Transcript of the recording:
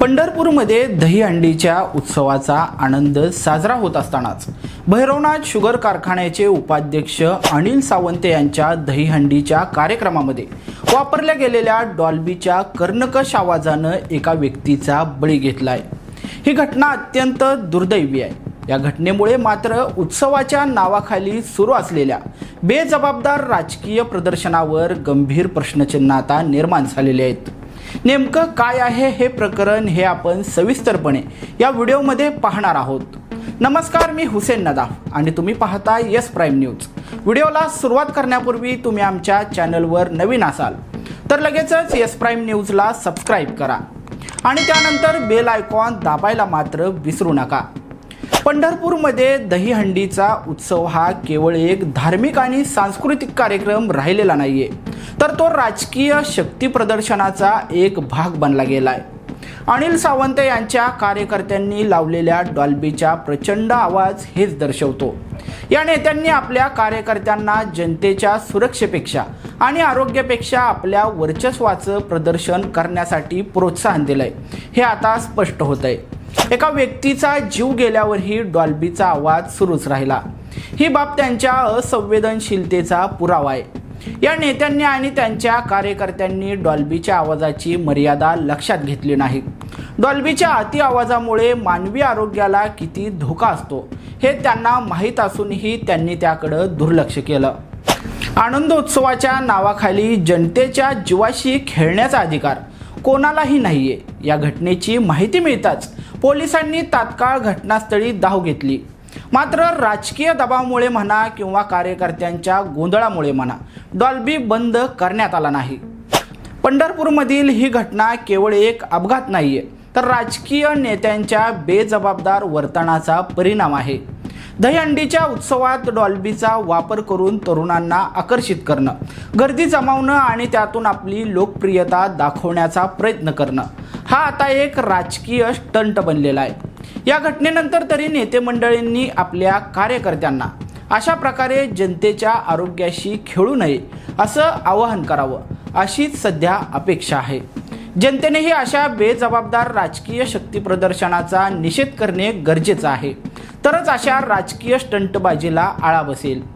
पंढरपूरमध्ये दहीहंडीच्या उत्सवाचा आनंद साजरा होत असतानाच भैरवनाथ शुगर कारखान्याचे उपाध्यक्ष अनिल सावंत यांच्या दहीहंडीच्या कार्यक्रमामध्ये वापरल्या गेलेल्या डॉल्बीच्या कर्णकश आवाजानं एका व्यक्तीचा बळी घेतलाय. ही घटना अत्यंत दुर्दैवी आहे. या घटनेमुळे मात्र उत्सवाच्या नावाखाली सुरू असलेल्या बेजबाबदार राजकीय प्रदर्शनावर गंभीर प्रश्नचिन्ह आता निर्माण झालेले आहेत. नेमकं काय आहे हे प्रकरण हे आपण सविस्तरपणे या व्हिडिओमध्ये पाहणार आहोत. नमस्कार मी हुसेन नदाफ आणि तुम्ही पाहता यस प्राईम न्यूज. व्हिडिओला सुरुवात करण्यापूर्वी तुम्ही आमच्या चॅनलवर नवीन असाल तर लगेचच यस प्राईम न्यूजला सबस्क्राईब करा आणि त्यानंतर बेल आयकॉन दाबायला मात्र विसरू नका. पंढरपूरमध्ये दहीहंडीचा उत्सव हा केवळ एक धार्मिक आणि सांस्कृतिक कार्यक्रम राहिलेला नाहीये. तर तो राजकीय शक्ती प्रदर्शनाचा एक भाग बनला गेलाय. अनिल सावंत यांच्या कार्यकर्त्यांनी लावलेल्या डॉल्बीचा प्रचंड आवाज हेच दर्शवतो. या नेत्यांनी आपल्या कार्यकर्त्यांना जनतेच्या सुरक्षेपेक्षा आणि आरोग्यापेक्षा आपल्या वर्चस्वाचं प्रदर्शन करण्यासाठी प्रोत्साहन दिलंय. हे आता स्पष्ट होत आहे एका व्यक्तीचा जीव गेल्यावरही डॉल्बीचा आवाज सुरूच राहिला. ही बाब त्यांच्या असंवेदनशीलतेचा पुरावा आहे. या नेत्यांनी आणि त्यांच्या कार्यकर्त्यांनी डॉल्बीच्या आवाजाची मर्यादा लक्षात घेतली नाही. डॉल्बीच्या अति आवाजामुळे मानवी आरोग्याला किती धोका असतो हे त्यांना माहीत असूनही त्यांनी त्याकडं दुर्लक्ष केलं. आनंदोत्सवाच्या नावाखाली जनतेच्या जीवाशी खेळण्याचा अधिकार कोणालाही नाहीये या घटनेची माहिती मिळताच पोलिसांनी तात्काळ घटनास्थळी धाव घेतली. मात्र राजकीय दबावामुळे म्हणा किंवा कार्यकर्त्यांच्या गोंधळामुळे म्हणा डॉल्बी बंद करण्यात आला नाही. पंढरपूरमधील ही घटना केवळ एक अपघात नाहीये तर राजकीय नेत्यांच्या बेजबाबदार वर्तनाचा परिणाम आहे. दहीहंडीच्या उत्सवात डॉल्बीचा वापर करून तरुणांना आकर्षित करणं गर्दी जमावणं आणि त्यातून आपली लोकप्रियता दाखवण्याचा प्रयत्न करणं हा आता एक राजकीय स्टंट बनलेला आहे. या घटनेनंतर तरी नेते मंडळींनी आपल्या कार्यकर्त्यांना अशा प्रकारे जनतेच्या आरोग्याशी खेळू नये असं आवाहन करावं. अशीच सध्या अपेक्षा आहे. जनतेनेही अशा बेजबाबदार राजकीय शक्ती प्रदर्शनाचा निषेध करणे गरजेचं आहे. तरच अशा राजकीय स्टंटबाजीला आळा बसेल.